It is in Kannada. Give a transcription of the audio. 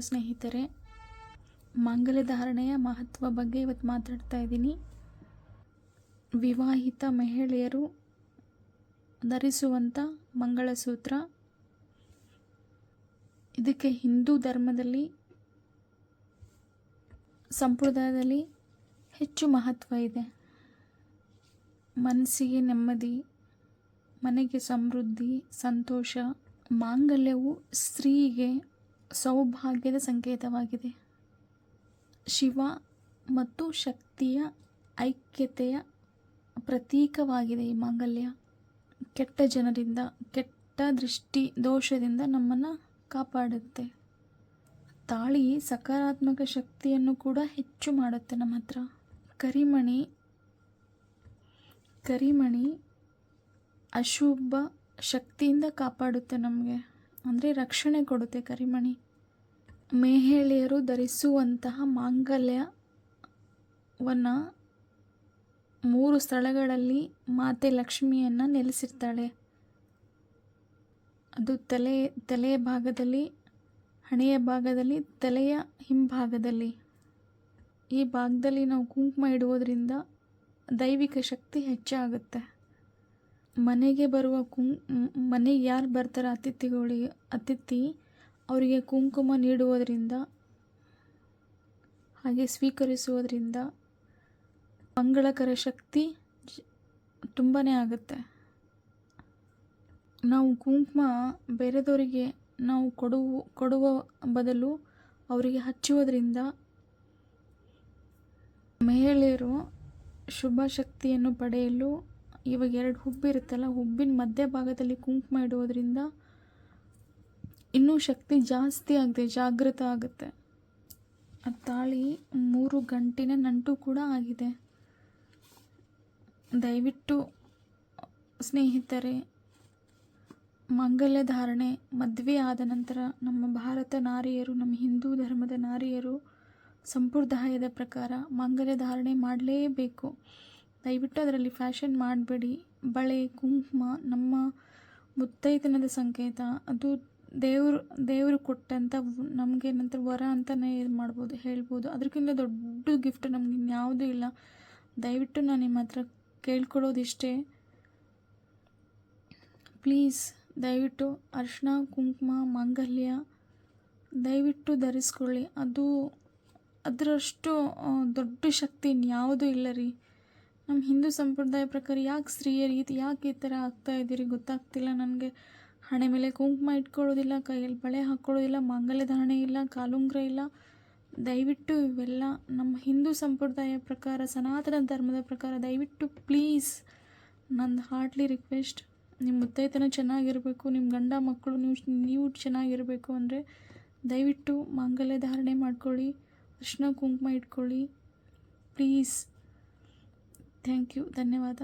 ಸ್ನೇಹಿತರೆ ಮಾಂಗಲ್ಯ ಧಾರಣೆಯ ಮಹತ್ವ ಬಗ್ಗೆ ಇವತ್ತು ಮಾತಾಡ್ತಾ ಇದ್ದೀನಿ. ವಿವಾಹಿತ ಮಹಿಳೆಯರು ಧರಿಸುವಂಥ ಮಂಗಳಸೂತ್ರ. ಇದಕ್ಕೆ ಹಿಂದೂ ಧರ್ಮದಲ್ಲಿ, ಸಂಪ್ರದಾಯದಲ್ಲಿ ಹೆಚ್ಚು ಮಹತ್ವ ಇದೆ. ಮನಸ್ಸಿಗೆ ನೆಮ್ಮದಿ, ಮನೆಗೆ ಸಮೃದ್ಧಿ, ಸಂತೋಷ, ಮಾಂಗಲ್ಯವು ಸ್ತ್ರೀಗೆ ಸೌಭಾಗ್ಯದ ಸಂಕೇತವಾಗಿದೆ. ಶಿವ ಮತ್ತು ಶಕ್ತಿಯ ಐಕ್ಯತೆಯ ಪ್ರತೀಕವಾಗಿದೆ ಈ ಮಾಂಗಲ್ಯ. ಕೆಟ್ಟ ಜನರಿಂದ, ಕೆಟ್ಟ ದೃಷ್ಟಿ ದೋಷದಿಂದ ನಮ್ಮನ್ನು ಕಾಪಾಡುತ್ತೆ. ತಾಳಿ ಸಕಾರಾತ್ಮಕ ಶಕ್ತಿಯನ್ನು ಕೂಡ ಹೆಚ್ಚು ಮಾಡುತ್ತೆ ನಮ್ಮ ಹತ್ರ. ಕರಿಮಣಿ ಕರಿಮಣಿ ಅಶುಭ ಶಕ್ತಿಯಿಂದ ಕಾಪಾಡುತ್ತೆ ನಮಗೆ. ಅಂದರೆ ರಕ್ಷಣೆ ಕೊಡುತ್ತೆ ಕರಿಮಣಿ. ಮಹಿಳೆಯರು ಧರಿಸುವಂತಹ ಮಾಂಗಲ್ಯವನ್ನು ಮೂರು ಸ್ಥಳಗಳಲ್ಲಿ ಮಾತೆ ಲಕ್ಷ್ಮಿಯನ್ನು ನೆಲೆಸಿರ್ತಾಳೆ. ಅದು ತಲೆ, ತಲೆಯ ಭಾಗದಲ್ಲಿ, ಹಣೆಯ ಭಾಗದಲ್ಲಿ, ತಲೆಯ ಹಿಂಭಾಗದಲ್ಲಿ. ಈ ಭಾಗದಲ್ಲಿ ನಾವು ಕುಂಕುಮ ಇಡುವುದರಿಂದ ದೈವಿಕ ಶಕ್ತಿ ಹೆಚ್ಚಾಗುತ್ತೆ. ಮನೆಗೆ ಬರುವ ಕುಂ, ಮನೆಗೆ ಯಾರು ಬರ್ತಾರೆ ಅತಿಥಿಗಳಿಗೆ, ಅತಿಥಿ ಅವರಿಗೆ ಕುಂಕುಮ ನೀಡುವುದರಿಂದ, ಹಾಗೆ ಸ್ವೀಕರಿಸುವುದರಿಂದ ಮಂಗಳಕರ ಶಕ್ತಿ ತುಂಬಾ ಆಗುತ್ತೆ. ನಾವು ಕುಂಕುಮ ಬೇರೆದವರಿಗೆ ನಾವು ಕೊಡುವ ಕೊಡುವ ಬದಲು ಅವರಿಗೆ ಹಚ್ಚುವುದರಿಂದ ಮಹಿಳೆಯರು ಶುಭ ಶಕ್ತಿಯನ್ನು ಪಡೆಯಲು ಇವಾಗ ಎರಡು ಹುಬ್ಬಿರುತ್ತಲ್ಲ ಹುಬ್ಬಿನ ಮಧ್ಯಭಾಗದಲ್ಲಿ ಕುಂಕುಮ ಇಡುವುದರಿಂದ ಇನ್ನೂ ಶಕ್ತಿ ಜಾಸ್ತಿ ಆಗುತ್ತೆ, ಜಾಗೃತ ಆಗುತ್ತೆ. ಆ ತಾಳಿ ಮೂರು ಗಂಟಿನ ನಂಟು ಕೂಡ ಆಗಿದೆ. ದಯವಿಟ್ಟು ಸ್ನೇಹಿತರೆ, ಮಾಂಗಲ್ಯ ಧಾರಣೆ ಮದುವೆ ಆದ ನಂತರ ನಮ್ಮ ಭಾರತ ನಾರಿಯರು, ನಮ್ಮ ಹಿಂದೂ ಧರ್ಮದ ನಾರಿಯರು ಸಂಪ್ರದಾಯದ ಪ್ರಕಾರ ಮಾಂಗಲ್ಯ ಧಾರಣೆ ಮಾಡಲೇಬೇಕು. ದಯವಿಟ್ಟು ಅದರಲ್ಲಿ ಫ್ಯಾಷನ್ ಮಾಡಬೇಡಿ. ಬಳೆ, ಕುಂಕುಮ, ನಮ್ಮ ಮುತ್ತೈತನದ ಸಂಕೇತ, ಅದು ದೇವರು ದೇವರು ಕೊಟ್ಟಂಥ ನಮಗೆ ವರ ಅಂತಲೇ ಇದು ಮಾಡ್ಬೋದು, ಹೇಳ್ಬೋದು. ಅದಕ್ಕಿಂತ ದೊಡ್ಡ ಗಿಫ್ಟ್ ನಮ್ಗೆ ಇನ್ಯಾವುದೂ ಇಲ್ಲ. ದಯವಿಟ್ಟು ನಾನು ನಿಮ್ಮ ಹತ್ರ ಕೇಳ್ಕೊಳ್ಳೋದಿಷ್ಟೇ ಪ್ಲೀಸ್, ದಯವಿಟ್ಟು ಅರಿಶಿನ, ಕುಂಕುಮ, ಮಾಂಗಲ್ಯ, ದಯವಿಟ್ಟು ಧರಿಸ್ಕೊಳ್ಳಿ. ಅದು ಅದರಷ್ಟು ದೊಡ್ಡ ಶಕ್ತಿ ಇನ್ಯಾವುದೂ ಇಲ್ಲ ರೀ. ನಮ್ಮ ಹಿಂದೂ ಸಂಪ್ರದಾಯ ಪ್ರಕಾರ ಯಾಕೆ ಸ್ತ್ರೀಯರು ಈ ಯಾಕೆ ಈ ಥರ ಆಗ್ತಾ ಇದ್ದೀರಿ ಗೊತ್ತಾಗ್ತಿಲ್ಲ ನನಗೆ. ಹಣೆ ಮೇಲೆ ಕುಂಕುಮ ಇಟ್ಕೊಳ್ಳೋದಿಲ್ಲ, ಕೈಯಲ್ಲಿ ಬಳೆ ಹಾಕ್ಕೊಳ್ಳೋದಿಲ್ಲ ಮಾಂಗಲ್ಯ ಧಾರಣೆ ಇಲ್ಲ, ಕಾಲುಂಗ್ರ ಇಲ್ಲ. ದಯವಿಟ್ಟು ಇವೆಲ್ಲ ನಮ್ಮ ಹಿಂದೂ ಸಂಪ್ರದಾಯ ಪ್ರಕಾರ, ಸನಾತನ ಧರ್ಮದ ಪ್ರಕಾರ ದಯವಿಟ್ಟು ಪ್ಲೀಸ್ ನನ್ನ ಹಾರ್ಟ್ಲಿ ರಿಕ್ವೆಸ್ಟ್ ನಿಮ್ಮ ಮುತ್ತೈತನ ಚೆನ್ನಾಗಿರಬೇಕು, ನಿಮ್ಮ ಗಂಡ ಮಕ್ಕಳು ನೀವು ನೀವು ಚೆನ್ನಾಗಿರಬೇಕು ಅಂದರೆ ದಯವಿಟ್ಟು ಮಾಂಗಲ್ಯ ಧಾರಣೆ ಮಾಡ್ಕೊಳ್ಳಿ ಅರಿಶಿನ ಕುಂಕುಮ ಇಟ್ಕೊಳ್ಳಿ. ಪ್ಲೀಸ್. Thank you. ಧನ್ಯವಾದ.